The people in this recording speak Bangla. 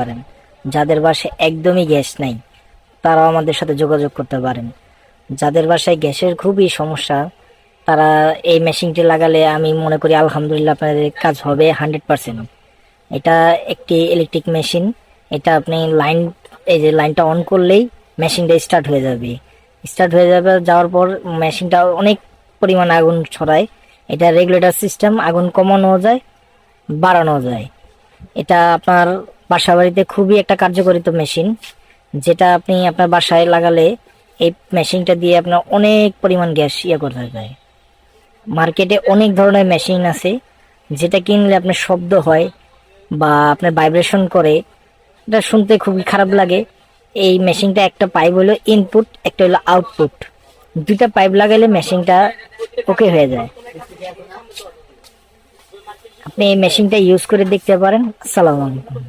পারেন। যাদের বাসায় একদমই গ্যাস নাই, তারাও আমাদের সাথে যোগাযোগ করতে পারেন। যাদের বাসায় গ্যাসের খুবই সমস্যা, তারা এই মেশিনটি লাগালে আমি মনে করি আলহামদুলিল্লাহ আপনাদের কাজ হবে হান্ড্রেড পার্সেন্ট। এটা একটি ইলেকট্রিক মেশিন এটা আপনি লাইন এই যে লাইনটা অন করলেই মেশিনটা স্টার্ট হয়ে যাবে। স্টার্ট হয়ে যাবে, যাওয়ার পর মেশিনটা অনেক পরিমাণ আগুন ছড়ায়। এটা রেগুলেটর সিস্টেম আগুন কমানো যায়, বাড়ানো যায়। এটা আপনার বাসা বাড়িতে খুবই একটা কার্যকরিত মেশিন, যেটা আপনি আপনার বাসায় লাগালে এই মেশিনটা দিয়ে আপনার অনেক পরিমাণ গ্যাস ইয়ে করতে যায়। মার্কেটে অনেক ধরনের মেশিন আছে, যেটা কিনলে আপনার শব্দ হয় বা আপনার ভাইব্রেশন করে। এটা শুনতে খুবই খারাপ লাগে। এই মেশিনটা একটা পাইপ হলো ইনপুট একটা হলো আউটপুট দুইটা পাইপ লাগালে মেশিনটা ওকে হয়ে যায়। আপনি এই মেশিনটা ইউজ করে দেখতে পারেন। আসসালামু আলাইকুম।